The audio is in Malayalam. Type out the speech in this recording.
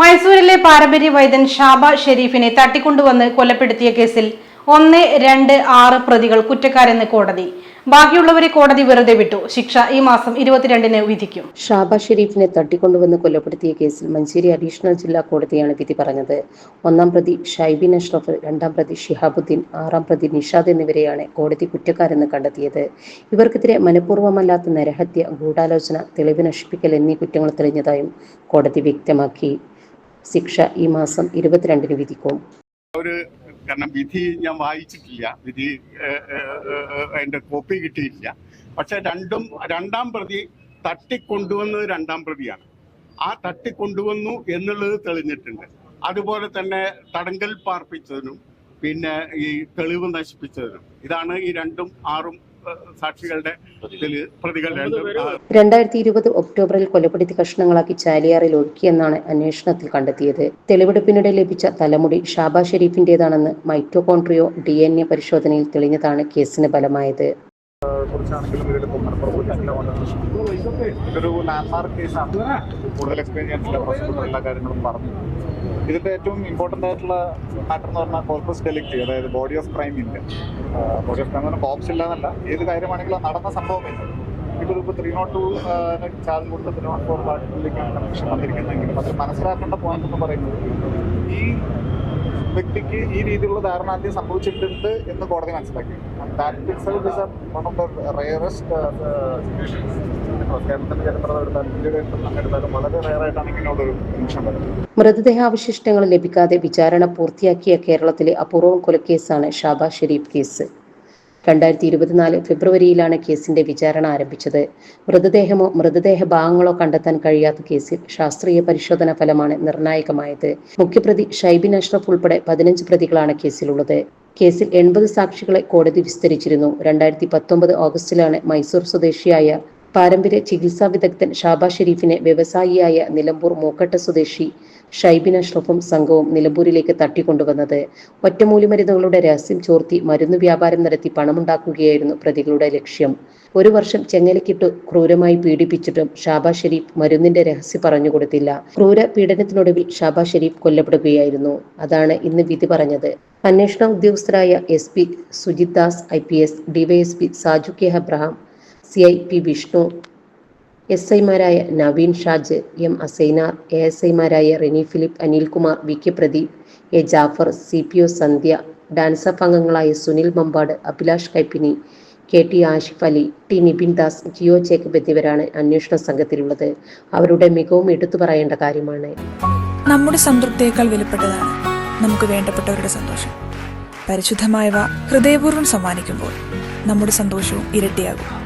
മൈസൂരിലെ പാരമ്പര്യ വൈദ്യൻ ഷാബ ഷെരീഫിനെ തട്ടിക്കൊണ്ടുവന്ന് കൊലപ്പെടുത്തിയ കേസിൽ ഒന്ന് രണ്ട് ആറ് പ്രതികൾ കുറ്റക്കാരെന്ന് കോടതി. ബാക്കിയുള്ളവരെ കോടതി വെറുതെ വിട്ടു. ശിക്ഷ ഈ മാസം ഇരുപത്തിരണ്ടിന് വിധിക്കും. ഷാബ ഷെരീഫിനെ തട്ടിക്കൊണ്ടുവന്ന് കൊലപ്പെടുത്തിയ കേസിൽ മഞ്ചേരി അഡീഷണൽ ജില്ലാ കോടതിയാണ് വിധി പറഞ്ഞത്. ഒന്നാം പ്രതി ഷൈബിൻ അഷ്റഫ് രണ്ടാം പ്രതി ഷിഹാബുദ്ദീൻ ആറാം പ്രതി നിഷാദ് എന്നിവരെയാണ് കോടതി കുറ്റക്കാരെന്ന് കണ്ടെത്തിയത്. ഇവർക്കെതിരെ മനഃപൂർവമല്ലാത്ത നരഹത്യ ഗൂഢാലോചന തെളിവ് നശിപ്പിക്കൽ എന്നീ കുറ്റങ്ങൾ തെളിഞ്ഞതായും കോടതി വ്യക്തമാക്കി. ശിക്ഷ ഈ മാസം ഇരുപത്തിരണ്ടിന് വിധിക്കും. കാരണം വിധി ഞാൻ വായിച്ചിട്ടില്ല. വിധി അതിന്റെ കോപ്പി കിട്ടിയിട്ടില്ല. പക്ഷെ രണ്ടും രണ്ടാം പ്രതി തട്ടിക്കൊണ്ടുവന്നത് രണ്ടാം പ്രതിയാണ്. ആ തട്ടിക്കൊണ്ടുവന്നു എന്നുള്ളത് തെളിഞ്ഞിട്ടുണ്ട്. അതുപോലെ തന്നെ തടങ്കൽ പാർപ്പിച്ചതിനും പിന്നെ ഈ തെളിവ് നശിപ്പിച്ചതിനും. ഇതാണ് ഈ രണ്ടും ആറും സാക്ഷികളുടെ പ്രതികൾ രണ്ടായിരത്തി ഇരുപത് ഒക്ടോബറിൽ കൊലപ്പെടുത്തി കഷ്ണങ്ങളാക്കി ചാലിയാറിൽ ഒഴുക്കിയെന്നാണ് അന്വേഷണത്തിൽ കണ്ടെത്തിയത്. തെളിവെടുപ്പിനിടെ ലഭിച്ച തലമുടി ഷാബാ ഷെരീഫിന്റേതാണെന്ന് മൈറ്റോകോൺട്രിയോ ഡി എൻ എ പരിശോധനയിൽ തെളിഞ്ഞതാണ് കേസിന് ഫലമായത്. കുറിച്ചാണെങ്കിലും പോലീസിന്റെ ഇതൊരു ലാൻഡ്മാർക്ക് കേസാണ്. കൂടുതൽ എക്സ്പ്ലെയിൻ പ്രോസിക്യൂട്ടർ എല്ലാ കാര്യങ്ങളും പറഞ്ഞു. ഇതിന്റെ ഏറ്റവും ഇമ്പോർട്ടന്റ് ആയിട്ടുള്ള മാറ്റർ എന്ന് പറഞ്ഞാൽ കോർപ്പസ് ഡെലിക്റ്റ് അതായത് ബോഡി ഓഫ് ക്രൈം ഇല്ല എന്ന് കോപ്സ് ഇല്ലാന്നല്ല. ഏത് കാര്യമാണെങ്കിലും നടന്ന സംഭവമില്ല ഇപ്പോൾ ഇപ്പോൾ ത്രീ നോട്ട് ടു ചാർജ് കൊടുത്ത ത്രീ നോട്ട് ഫോർ പാർട്ടിലേക്കാണ് കണക്ഷൻ വന്നിരിക്കുന്നതെങ്കിലും അതിൽ മനസ്സിലാക്കേണ്ട പോയിന്റ് എന്ന് പറയുന്നത് ഈ വ്യക്തിക്ക് ഈ രീതിയിലുള്ള ധാരണ ആദ്യം സംഭവിച്ചിട്ടുണ്ട് എന്ന് കോടതി മനസ്സിലാക്കി. മൃതദേഹാവശിഷ്ടങ്ങൾ ലഭിക്കാതെ വിചാരണ പൂർത്തിയാക്കിയ കേരളത്തിലെ അപൂർവം കൊലക്കേസാണ് ഷാബാ ഷെരീഫ് കേസ്. രണ്ടായിരത്തി ഇരുപത്തിനാല് ഫെബ്രുവരിയിലാണ് കേസിന്റെ വിചാരണ ആരംഭിച്ചത്. മൃതദേഹമോ മൃതദേഹ ഭാഗങ്ങളോ കണ്ടെത്താൻ കഴിയാത്ത കേസിൽ ശാസ്ത്രീയ പരിശോധന ഫലമാണ് നിർണായകമായത്. മുഖ്യപ്രതി ഷൈബിൻ അഷ്റഫ് ഉൾപ്പെടെ പതിനഞ്ച് പ്രതികളാണ് കേസിലുള്ളത്. കേസിൽ എൺപത് സാക്ഷികളെ കോടതി വിസ്തരിച്ചിരുന്നു. രണ്ടായിരത്തി പത്തൊമ്പത് ഓഗസ്റ്റിലാണ് മൈസൂർ സ്വദേശിയായ പാരമ്പര്യ ചികിത്സാ വിദഗ്ധൻ ഷാബാ ഷെരീഫിനെ വ്യവസായിയായ നിലമ്പൂർ മൂക്കട്ട സ്വദേശി ഷൈബിൻ അഷ്റഫും സംഘവും നിലമ്പൂരിലേക്ക് തട്ടിക്കൊണ്ടുവന്നത്. ഒറ്റമൂലിമരുന്നുകളുടെ രഹസ്യം ചോർത്തി മരുന്ന് വ്യാപാരം നടത്തി പണമുണ്ടാക്കുകയായിരുന്നു പ്രതികളുടെ ലക്ഷ്യം. ഒരു വർഷം ചെങ്ങലക്കിട്ട് ക്രൂരമായി പീഡിപ്പിച്ചിട്ടും ഷാബാ ഷെരീഫ് മരുന്നിന്റെ രഹസ്യം പറഞ്ഞു കൊടുത്തില്ല. ക്രൂര പീഡനത്തിനൊടുവിൽ ഷാബാ ഷെരീഫ് കൊല്ലപ്പെടുകയായിരുന്നു. അതാണ് ഇന്ന് വിധി പറഞ്ഞത്. അന്വേഷണ ഉദ്യോഗസ്ഥരായ S P Sujith Das I P S DYSP Saju K Abraham C I P Vishnu S ഐമാരായ Naveen Shaj M Asainar A S ഐമാരായ Reni Philip Anilkumar V K Pradeep A Jafar C P O Sandhya DANSAF അംഗങ്ങളായ Sunil Mambad Abhilash Kaippini K T Ashif Ali T Nibin Das Jio Jacob എന്നിവരാണ് അന്വേഷണ സംഘത്തിലുള്ളത്. അവരുടെ മികവും എടുത്തു പറയേണ്ട കാര്യമാണ്. നമ്മുടെ സംതൃപ്തിയേക്കാൾ വിലപ്പെട്ടതാണ് നമുക്ക് വേണ്ടപ്പെട്ടവരുടെ സന്തോഷം. പരിശുദ്ധമായവ ഹൃദയപൂർവം സമ്മാനിക്കുമ്പോൾ നമ്മുടെ സന്തോഷവും ഇരട്ടിയാകും.